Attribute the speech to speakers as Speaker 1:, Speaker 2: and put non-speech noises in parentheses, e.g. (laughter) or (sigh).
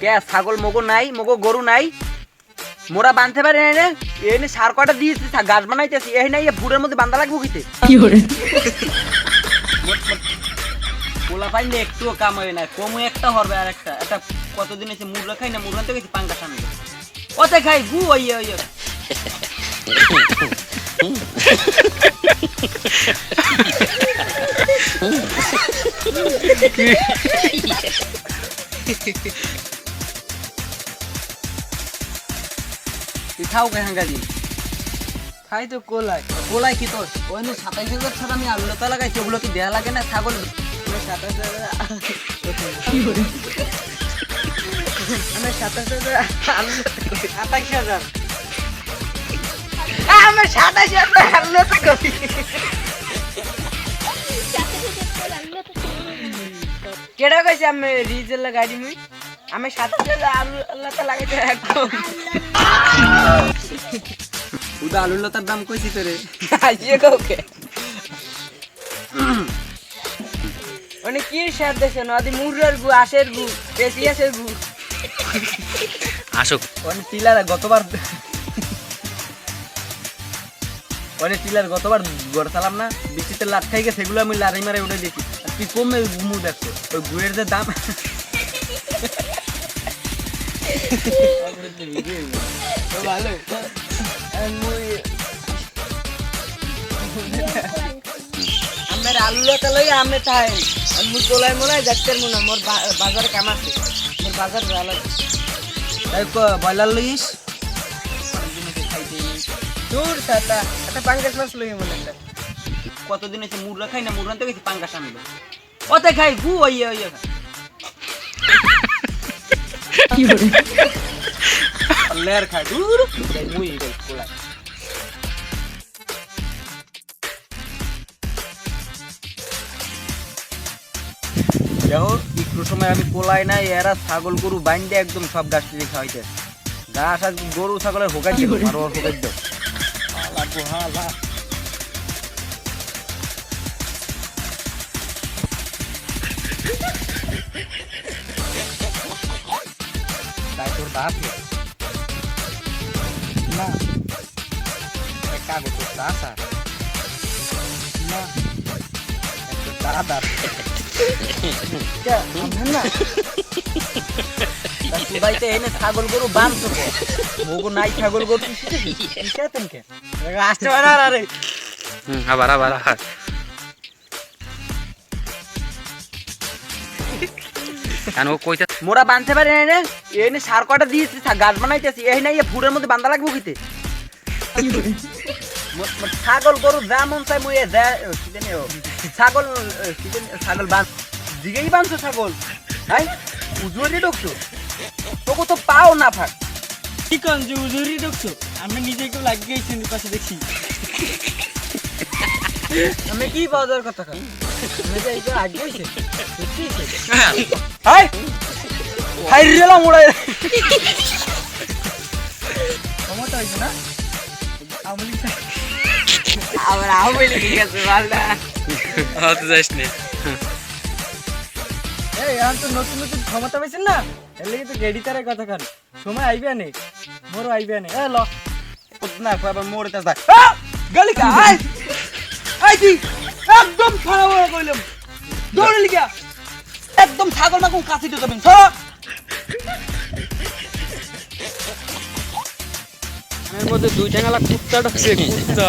Speaker 1: কে ছাগল মগো নাই মগো গরু নাই। মোরা বাঁধতে পারি না এনে সার কটা দিয়েছি গাছ বানাইতেছি। এই নাই এ ভুরের মধ্যে বান্ধা লাগবো কিতে পোলা পাইলে একটুও কাম হয় না কমু একটা হবে আর একটা। একটা কতদিন এসে মুরলা খাই না মুরলা তো গেছি পাঙ্কা সামনে। ওতে খাই গু ওই ওই ওই। (laughs) (laughs) তুই খাও কে হাঙ্গা দিন।
Speaker 2: খাই তো কোলাই
Speaker 1: বলাই কি তোর? ওই নো সাতাইশ হাজার ছাড়া আমি আলু লতা লাগাইছি ওগুলো কি দেয়া লাগে না? ছাগল।
Speaker 2: আমি সাতাশ হাজার। সাতাশ আলু
Speaker 1: হাজার। আমার সাতাইশ হাজার আলু করি।
Speaker 2: কেডা কইছে আমি রিজেল গাড়ি মুই আমি সাতাশ হাজার আলু লতা লাগাইতে একদম।
Speaker 1: উদা আলু লতার দাম কইছি তোরে
Speaker 2: আইয়ে কাউকে মানে কি সার দেশে নদী মুরের গু আশের গু পেশিয়াসের গু।
Speaker 3: আসুক।
Speaker 1: অনেক টিলার গতবার অনেক টিলার গতবার গড়তালাম না বৃষ্টিতে লাট খাই গেছে সেগুলো আমি লারি মারে উঠে দেখি তুই কমে ঘুমু দেখছ? ওই গুয়ের যে দাম
Speaker 2: ভালো আমার আলু লতা লই আমি তাই মুই কোলাই মোলাই দেখতে মনে মোর বাজারে কাম আছে। মোর বাজার ভালো
Speaker 1: তাই ক- ব্রয়লার লইস?
Speaker 2: দূর একটা পাঙ্গাস মাছ লই মনে একটা
Speaker 1: কতদিন মুরলা খাই না? মুরলা তো গেছি পাঙ্কা সামনে ওতে খাই গু ওই ওই। ওই। লেয়ার খাই দূর মুই কোলা দেখো একটু সময় আমি কোলাই নাই এরা ছাগল গরু বাইন্দে একদম সব গাছ টিরে খাওয়াইতে ঘাস আর গরু ছাগলের হোকাই দিব আর ওর হোকাই তোর। না। তুই বাড়িতে এনে ছাগল গরু মোগো নাই ছাগল গরু আসতে পারে আরে
Speaker 3: আবার আবার। কেন ও কইতে
Speaker 1: মোরা বাঁধতে পারি না এনে সার কটা দিয়েছি গাছ বানাইতেছি। এই নাই এ ভুরের মধ্যে বান্ধা লাগবো কিতে? ছাগল গরু যা মন চাই মুই যা ও, কি জানি ও, ছাগল ছাগল বাঁধ দিকেই বাঁধছো ছাগল। হাই উজুরে ঢুকছো? তোকে তো পাও না ফাক।
Speaker 2: কি কোন যে উজুরি ঢুকছো? আমি নিজে কেউ লাগিয়ে গেছি পাশে দেখছি। আমি কি বাজার কথা কই আমি যে এই আগে হইছে
Speaker 1: হাই হাই রেলা মোড়া
Speaker 2: ক্ষমতা হইছে না? আমলি
Speaker 1: আবার আওয়ামী লীগ ঠিক আছে ভালটা
Speaker 3: হতে যাস নে।
Speaker 2: এই এখন তো নতুন নতুন ক্ষমতা পাইছেন না? এর লাগি তো গেডি তারে কথা কান। সময় আইবে নে। মোর আইবে নে। এ ল।
Speaker 1: না আবার মোড়ে তাস গালি কা আই আই একদম খারাপ হয়ে কইলাম। দৌড়ে লিখা একদম ছাগল মাকুম কাছে দিতে সর।
Speaker 3: এর মধ্যে দুই ঠ্যাঙালা কুত্তা ঢুকছে (laughs) কুত্তা।